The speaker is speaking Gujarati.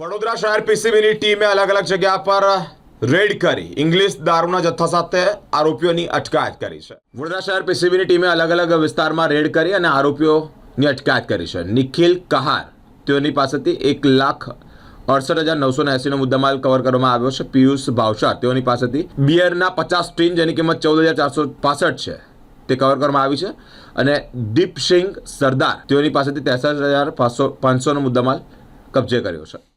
વડોદરા શહેર પીસીબીની ટીમે અલગ અલગ જગ્યા પર રેડ કરી ઇંગ્લિશ દારૂના જથ્થા સાથે આરોપીઓની અટકાયત કરી છે. વડોદરા શહેર પીસીબીની ટીમે અલગ અલગ વિસ્તારમાં રેડ કરી અને આરોપીઓની અટકાયત કરી છે. નિખિલ કહાર તેઓની પાસેથી એક લાખ અડસઠ હજાર નવસો ને એસીનો મુદ્દામાલ કવર કરવામાં આવ્યો છે. પિયુષ ભાવસાર તેઓની પાસેથી બિયરના પચાસ ટીન જેની કિંમત ચૌદ હજાર ચારસો પાસઠ છે તે કવર કરવામાં આવી છે અને દીપસિંહ સરદાર તેઓની પાસેથી ત્રેસઠ હજાર પાંચસો પાંચસોનો મુદ્દામાલ કબજે કર્યો છે.